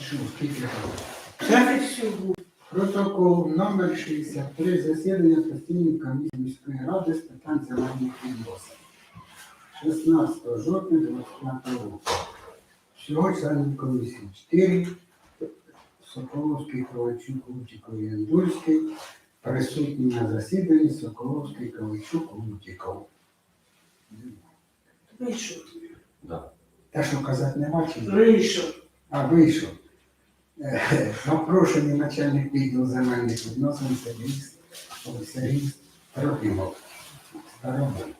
Що, скільки. Протокол номер 63 засідання постійної комісії міської ради з питань земельних відносин. 16 жовтня 25 року. Всього членів комісії 4. Соколовський, Ковальчук, Лутіков і Ендульський. Присутні на засіданні Соколовський, Ковальчук, Лутіков. Вийшов. Те, що казати нема чи ні? Вийшов. А вийшов. Е, Запрошений начальник відділу земельних відносин Сергій Сергій Трохимов. Старобой.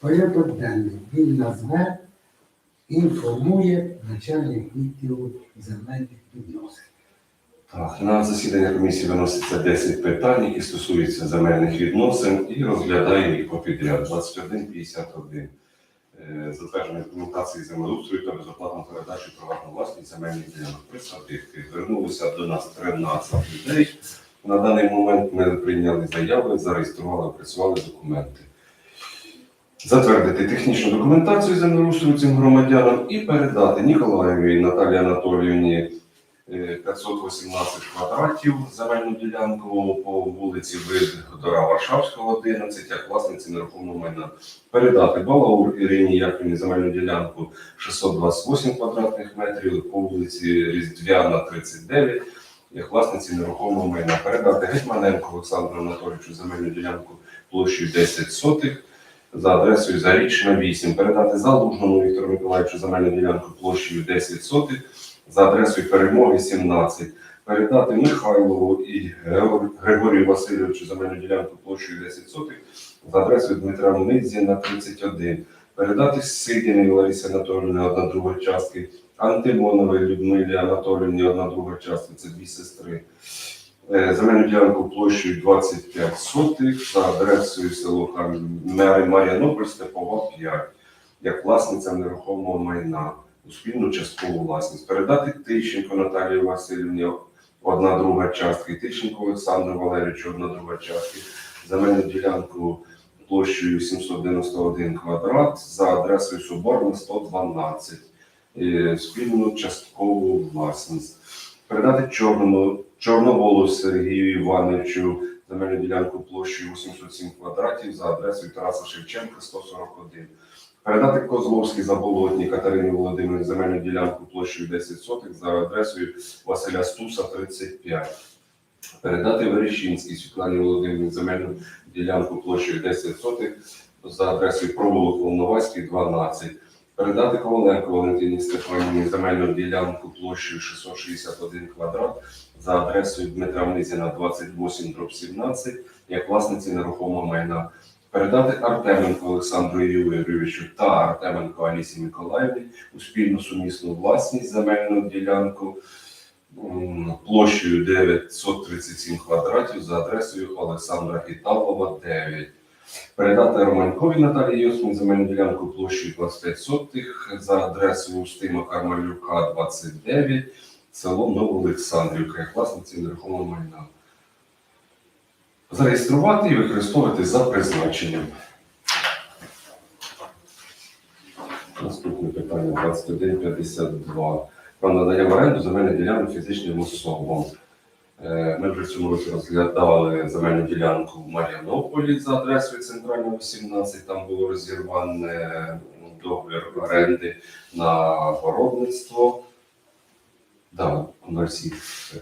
Порядок денний. Він назве, інформує начальник відділу земельних відносин. Так, на засідання комісії виноситься 10 питань, які стосуються земельних відносин, і розглядає їх попідряд. 2151. Е, Затвердження документації землеустрою та безоплатну передачу приватної власність земельних ділянок присадибки. Звернулося до нас 13 людей. На даний момент ми прийняли заяви, зареєстрували, опрацювали документи. Затвердити технічну документацію землеустрою цим громадянам і передати Ніколаєві Наталії Анатоліївні 518 квадратів земельну ділянку по вулиці Видгодора Варшавського, 11, як власниці нерухомого майна. Передати Балаур Ірині Яковлевні земельну ділянку 628 квадратних метрів по вулиці Різдвяна, 39, як власниці нерухомого майна. Передати Гетьманенко Олександру Анатолійовичу земельну ділянку площею 10 сотих за адресою Зарічна 8. Передати Залужному Віктору Миколаївичу земельну ділянку площею 10 сотих за адресою Перемоги 17. Передати Михайлову і Григорію Васильовичу земельну ділянку площею 10 сотих за адресою Дмитра Мидзіна 31. Передати Сидіної Ларисі Анатоліївні одна друга частки, Антимоновій Людмилі Анатоліївні одна друга частка, це дві сестри. Е, Земельну ділянку площею 25 сотих за адресою село Мери Мар'янополь, Степова 5, як власниця нерухомого майна у спільну часткову власність. Передати Тищенко Наталії Васильівні одна друга частка, і Тищенко Олександру Валерійовичу одна друга частка. Земельну ділянку площею 791 квадрат за адресою Соборна 112, е, спільну часткову власність. Передати чорному Чорноволу Сергію Івановичу земельну ділянку площею 807 квадратів за адресою Тараса Шевченка 141. Передати Козловській Заболотній Катерині Володимирівні земельну ділянку площею 10 сотих за адресою Василя Стуса 35. Передати Верещинській Світлані Володимирівні земельну ділянку площею 10 сотих за адресою провулок Волноваський 12. Передати Коваленко Валентині Стефанівні земельну ділянку площею 661 квадрат за адресою Дмитра Мнизіна 28 дроб 17 як власниці нерухомого майна. Передати Артеменко Олександру Юрійовичу та Артеменко Алісі Миколаївні у спільну сумісну власність земельну ділянку площею 937 квадратів за адресою Олександра Гіталова 9. Передати Романькові Наталії Йосмі земельну ділянку площею 25 сотих за адресою Устима Кармалюка 29, село Новоолександрівка, як власниці нерухомого майна. Зареєструвати і використовувати за призначенням. Наступне питання 2152. Про надання в оренду земельних ділянок фізичним особам. Е, Ми в цьому році розглядали земельну ділянку в Мар'янополі за адресою Центрального 18. Там було розірване договір оренди на городництво. Да, 07.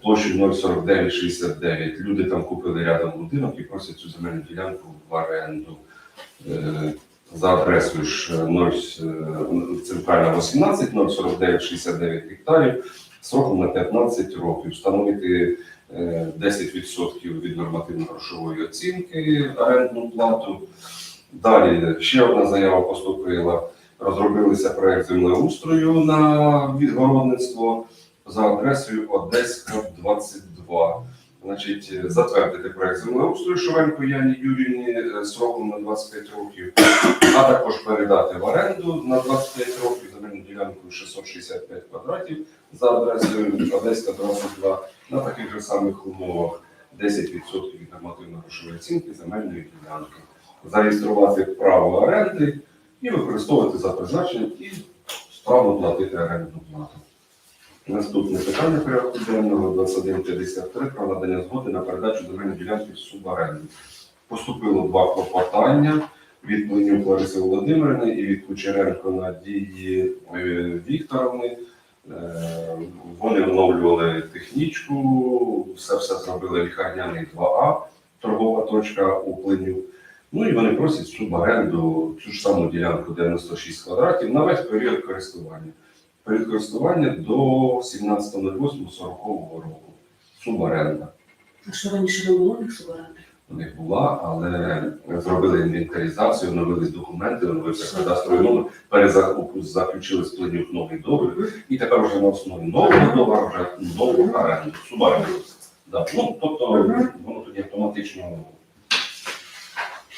Площею 04969. Люди там купили рядом будинок і просять цю земельну ділянку в оренду. Е, За адресою ж 0, е, центральна 18, 04969 гектарів, сроком на 15 років. Встановити е, 10% від нормативно-грошової оцінки орендну плату. Далі ще одна заява поступила. Розробилися проект землеустрою на відгородництво за адресою Одеська 22. Значить, затвердити проект землеустрою Шовенко Яні Юрівні е, сроком на 25 років, а також передати в оренду на 25 років земельну ділянку 665 квадратів за адресою Одеська 22 на таких же самих умовах 10% від нормативно-грошової оцінки земельної ділянки. Зареєструвати право оренди і використовувати за призначенням і справно платити орендну плату. Наступне питання порядку денного 2153 про надання згоди на передачу земельної ділянки в суборенду. Поступило два клопотання від Пленюк Лариси Володимирівни і від Кучеренко Надії е, Вікторовни. Е, Вони оновлювали технічку, все все зробили лікарняний 2А, торгова точка у Пленюк. Ну і вони просять суборенду цю ж саму ділянку 96 квадратів на весь період користування. Період користування до 17.08.40 року. Суборенда. А що раніше не було суверенних? У них була, але зробили інвентаризацію, оновились документи, оновився кадастровий номер, перезаку- заключили з новий договір, і тепер вже на основі нового договору вже нову оренду, суборенду. Да. Ну, тобто воно тоді автоматично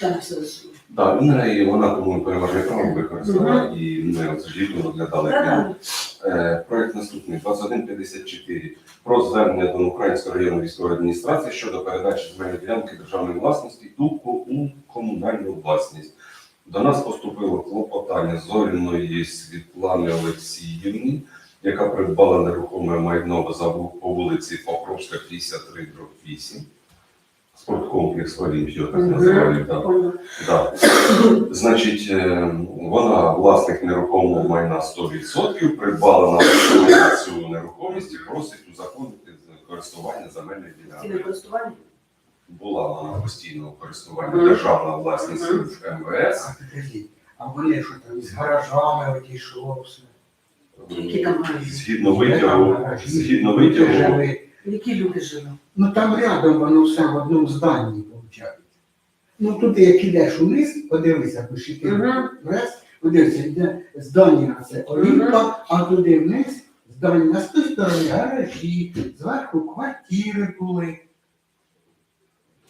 Так, все розумію. Так, неї вона тому переважне право використала, і ми ж літом розглядали. Так, Е, Проект наступний 2154 про звернення до Української районної військової адміністрації щодо передачі земельної ділянки державної власності у, у комунальну власність. До нас поступило клопотання Зоріної Світлани Олексіївни, яка придбала нерухоме майно за по вулиці Покровська, 53 8. Спорткомплекс так Мгм. так. поняла. Да. Значить, е, вона власник нерухомого майна 100%, придбала на цю нерухомість і просить узаконити користування земельної ділянки. користування? Була вона постійного користування державна власність в МВС. А вони що там з гаражами що все? Які там гаражі? Згідно витягу, згідно витягу. Які люди живуть? Ну там рядом воно все в одному зданні виходить. Ну туди, як ідеш униз, подивися, пиши ти Мгм. вниз, подивися, йде здання це Олімпа, а туди вниз здання з тої сторони гаражі, зверху квартири були.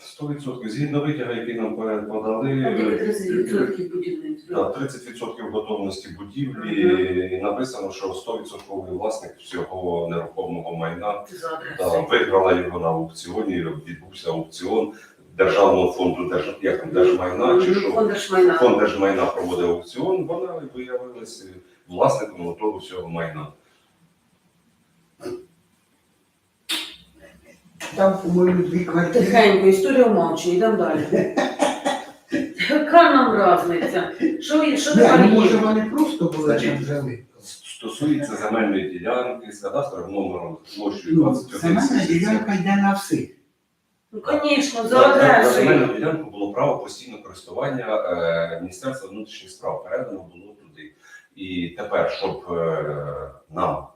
100%. Згідно витягу, який нам подали, 30% будівництва. Да, 30% готовності будівлі і написано, що 100% власник всього нерухомого майна За да, адресою. виграла його на аукціоні, відбувся аукціон Державного фонду держ... як там, держмайна чи що Фонд держмайна. фонд держмайна проводив аукціон, вона виявилася власником того всього майна. Там, по-моєму, дві квартири. Тихенько, історія умовчує, йдемо далі. Яка нам різниця? Що, що тепер ну може є? вони просто були Значить, там жили. Стосується земельної ділянки з кадастровим номером площею Ну, 21 земельна ділянка йде на всіх. Ну, звісно, за за адресою. земельну ділянку було право постійного користування е, Міністерства внутрішніх справ передано було туди. І тепер, щоб е, нам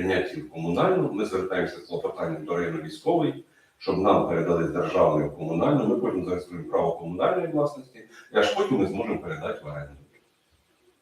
прийняти в комунальну, ми звертаємося з клопотанням до району військової, щоб нам передали з державної в комунальну. Ми потім зареєструємо право комунальної власності, і аж потім ми зможемо передати в оренду.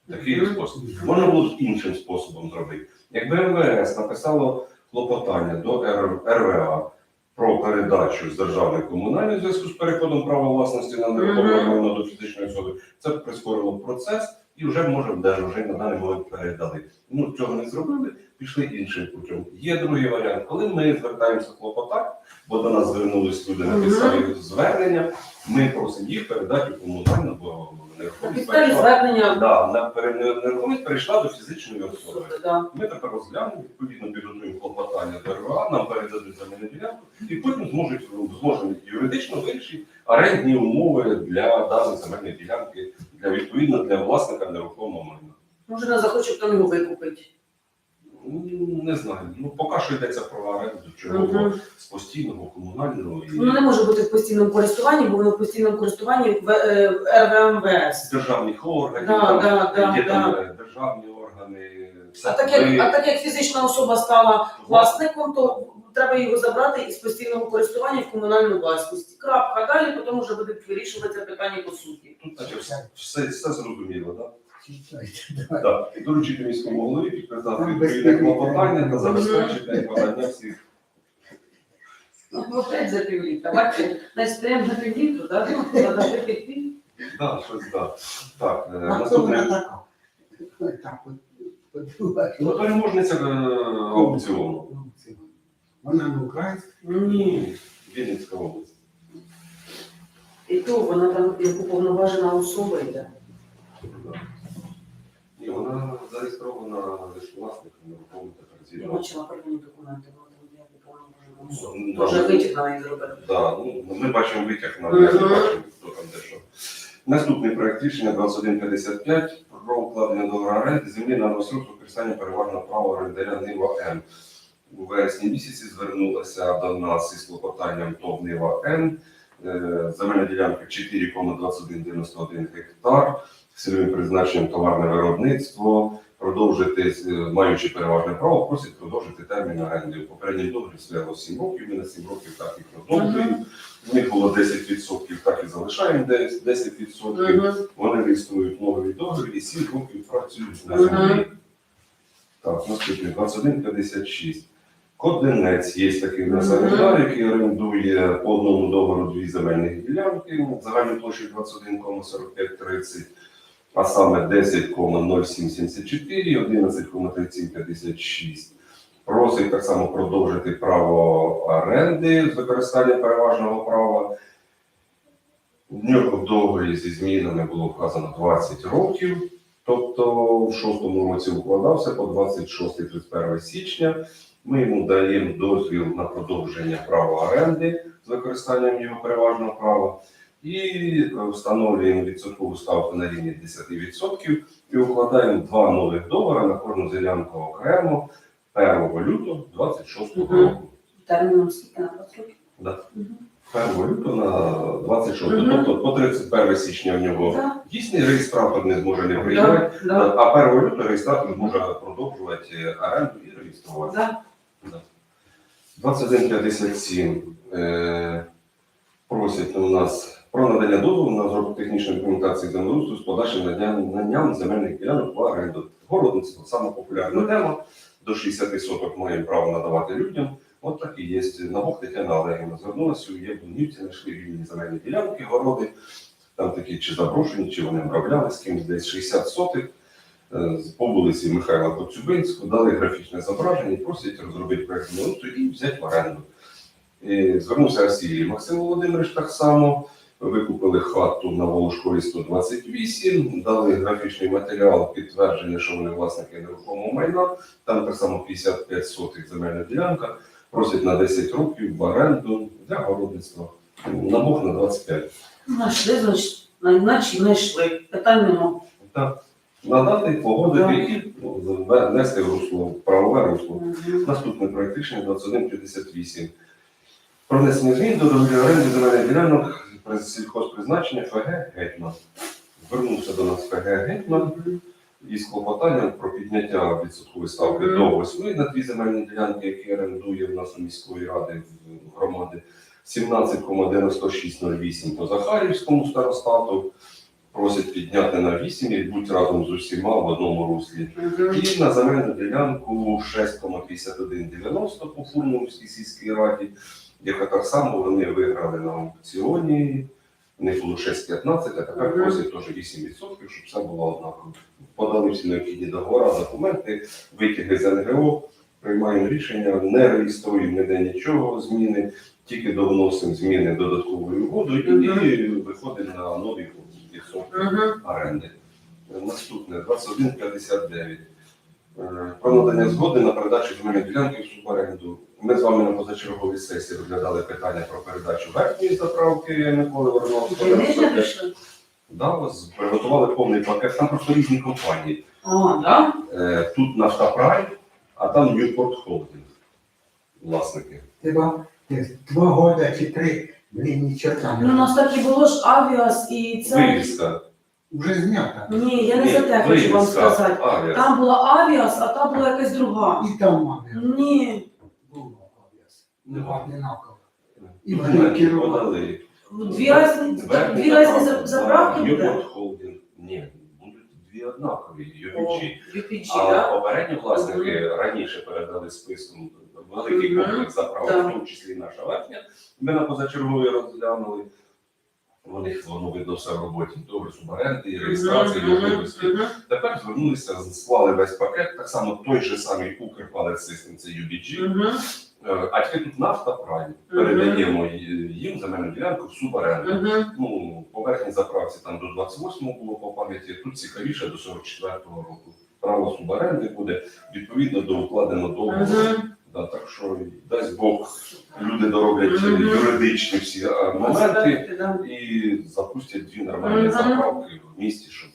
Такий Мгм. спосіб. Можна було б іншим способом зробити. Якби МВС написало клопотання до РВА про передачу з державної комунальної зв'язку з переходом права власності на нерухоме майно до фізичної особи, це б прискорило процес і вже може даже вже на даний момент передали. Ну цього не зробили, пішли іншим путем. Є другий варіант, коли ми звертаємося клопотань, бо до нас звернулись люди, Мгм. написали звернення. Ми просимо їх передати комунальну, бо нерухомість перейшла- Да, на нерухомість перейшла до фізичної особи. Ми тепер розглянемо, відповідно підготуємо клопотання до РВА, нам передадуть земельну ділянку, і потім зможуть зможемо юридично вирішити орендні умови для даної земельної ділянки, для відповідно для власника нерухомого майна. Може, не захоче хто його викупити. Ну, Не знаю. Ну поки що йдеться про оренду чого Мгм. з постійного комунального і Воно не може бути в постійному користуванні, бо воно в постійному користуванні в е, РВМВС. державних органів, Да, там, да, да, є там да. е, державні органи. А так, як, а так як фізична особа стала власником, то треба його забрати із постійного користування в комунальну власність. Крапка. Далі потім вже буде вирішуватися питання по суті. Тут наче все, все, все зрозуміло, так? Так, і доручити міському голові підписати відповідне клопотання та забезпечити подання всіх. Ну, опять за півлітра. Бачите, значить, стоїмо за півлітру, так? Треба випити. Да, щось да. Так, е, А хто вона наступне. така? Так, от, Ну, переможниця е, аукціону. Вона на українській. Ні, Вінницька область. І то вона там як уповноважена особа йде. Да. І вона зареєстрована власником нерухомого Я теперційного. бачила первинні документи, вона там я не помню, Ну, може, да. витяг на неї зробили. Да, ну, ми бачимо витяг на Мгм. не бачимо, хто там де що. Наступний проект рішення 2155 про укладення договору оренди землі на розсуд використання переважного права орендаря Нива М. У вересні місяці звернулася до нас із клопотанням ТОВ Нива М. Е, Земельна ділянка 4,2191 гектар, цільовим призначенням товарне виробництво, продовжити, е, маючи переважне право, просять продовжити термін оренди. У попередній договорі стояло 7 років, ми на 7 років так і продовжуємо. У них було 10%, так і залишаємо десь 10%. Вони реєструють новий договір і 7 років працюють на землі. Так, наступний 2156. Кодинець є такий Мгм. населений, який орендує по одному договору дві земельні ділянки, загальною площею 21,4530, а саме 10,0774 і 11,3756. Просить так само продовжити право оренди з використання переважного права. В нього в договорі зі змінами було вказано 20 років, тобто в шостому році укладався по 26-31 січня. Ми йому даємо дозвіл на продовження права оренди з використанням його переважного права і е, встановлюємо відсоткову ставку на рівні 10% і укладаємо два нових договори на кожну ділянку окремо 1 лютого 26 Мгм. року. Терміном скільки на 20 років? Да. 1 лютого на 26, Мгм. тобто по 31 січня в нього Да, дійсний реєстратор не зможе не приймати, а 1 лютого реєстратор може продовжувати оренду і реєструвати. да. 2157 е, просять у нас про надання дозволу на розробку технічної документації землеустрою з подальшим наданням земельних ділянок в оренду. Городництво саме популярна тема. До 60 соток маємо право надавати людям. От так і є. На Бог Тетяна Олегівна звернулася, у Яблунівці знайшли вільні земельні ділянки, городи. Там такі чи заброшені, чи вони обробляли з кимось десь 60 сотих. Е, По вулиці Михайла Коцюбинського дали графічне зображення просять розробити проєкт і взяти в оренду. І звернувся Росії Максим Володимирович так само. Викупили хату на Волошкові 128, дали графічний матеріал, підтвердження, що вони власники нерухомого майна. Там так само 55 сотих земельна ділянка. Просять на 10 років в оренду для городництва. На Бог на 25. Знайшли, значить, наче знайшли. Питань нема. Так. Надати, погодити Так. і ну, внести в русло, правове русло. Мгм. Наступний проект рішення 2158. Про внесення змін до договору оренди земельних ділянок сільхозпризначення ФГ Гетьман. Звернувся до нас ФГ Гетьман із клопотанням про підняття відсоткової ставки до 8 на дві земельні ділянки, які орендує в нас у міської ради громади. 17,9608 по Захарівському старостату. Просять підняти на 8 і будь разом з усіма в одному руслі. І на земельну ділянку 6,5190 по Фурманській сільській раді, яка так само вони виграли на аукціоні. В них було 6,15, а тепер просять теж 8%, щоб все було однаково. Подали всі необхідні договори, документи, витяги з НГО, приймаємо рішення, не реєструємо ніде нічого, зміни, тільки довносимо зміни додаткової угоди і тоді виходимо на нові відсотки оренди. Наступне 2159. Е, Про надання згоди на передачу земельної ділянки в суборенду. Ми з вами на позачерговій сесії розглядали питання про передачу верхньої заправки Миколи Ви Вороновського. Да, приготували повний пакет. Там просто різні компанії. А, да? Е, Тут Нафтапрай, а там Ньюпорт Холдинг. Власники. Треба десь два года чи три, блін, нічого там. Ну, у нас так і було ж авіас і це. Вивіска. Вже знята. Ні, я не Ні, за те хочу вам сказати. авіас. Там була авіас, а та була якась друга. І там мабуть, Ні, було обов'язково. Не одинаково. І І вони керували. дві різні заправки буде. Холдинг. Ні, будуть дві однакові. UPG, А да? попередні власники раніше передали списком великий комплекс заправок, в тому числі і наша верхня. Ми на позачергові розглянули. Вони воно видно все в роботі. Добре, суборенди, і реєстрації, можливості. Тепер звернулися, склали весь пакет, так само той же самий Укрпалець System, це UBG. Е, А тільки тут нафта прайм. Передаємо їм земельну ділянку в суборенду. Угу. Ну, по верхній заправці там до 28-го було по пам'яті, тут цікавіше до 44-го року. Право суборенди буде відповідно до укладеного договору. Да, так що дасть Бог, люди дороблять Мгм. юридичні всі моменти і запустять дві нормальні Мгм. заправки в місті, щоб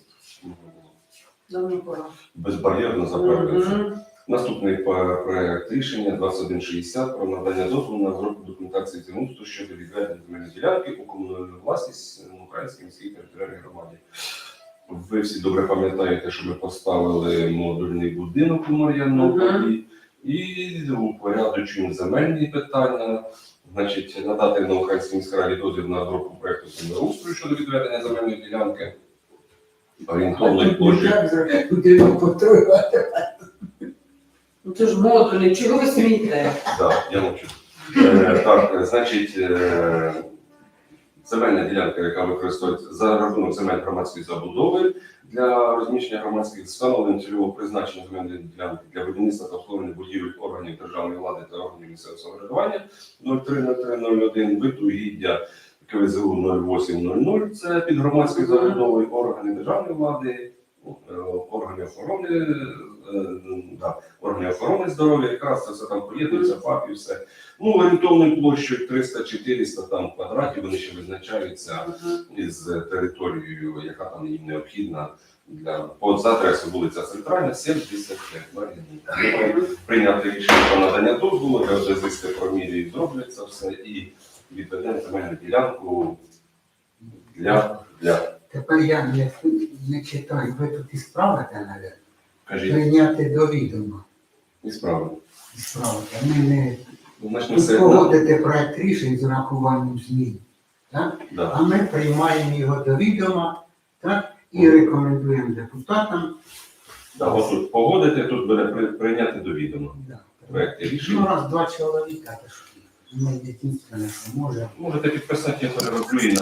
Давно безбар'єрно заправитися. Мгм. Наступний проект рішення 2160 про надання дозволу на розробку документації землеустрою щодо відведення земельної ділянки у комунальну власність на Українській міській територіальній громаді. Ви всі добре пам'ятаєте, що ми поставили модульний будинок у Мар'янополі і упорядочуємо земельні питання. Значить, надати на Українській міській раді дозвіл на розробку проекту землеустрою щодо відведення земельної ділянки. Орієнтовної площі. Ну це ж модулі, чого ви смієте? Так, я мовчу. Е, Так, значить, е, земельна ділянка, яка використовується за рахунок земель громадської забудови для розміщення громадських встановлень цільового призначення земельної ділянки для будівництва та обслуговування будівель органів державної влади та органів місцевого самоврядування 030301 вид угіддя КВЗУ 0800. Це під громадською забудовою органи державної влади, е, органи охорони, да, органи охорони здоров'я, якраз це все там поєднується, ФАП і все. Ну, орієнтовною площею 300-400 там квадратів, вони ще визначаються із територією, яка там їм необхідна для по за вулиця Центральна, 75 Прийняти рішення про надання дозволу, де геодезисти промірюють, зроблять це все і відведемо земельну ділянку для, для. Тепер я не, не читаю, ви тут і справите, навіть. Кажіть, Прийняти до відома. і справи. І справите. Ми не тут все погодите проект рішень з урахуванням змін. Так? да. А ми приймаємо його до відома так? і рекомендуємо депутатам. Да, тут погодити, тут буде при- прийняти до відома Да. проекти Ну, раз два чоловіка, то ж ми єдине, що може. Можете підписати, я перероблю і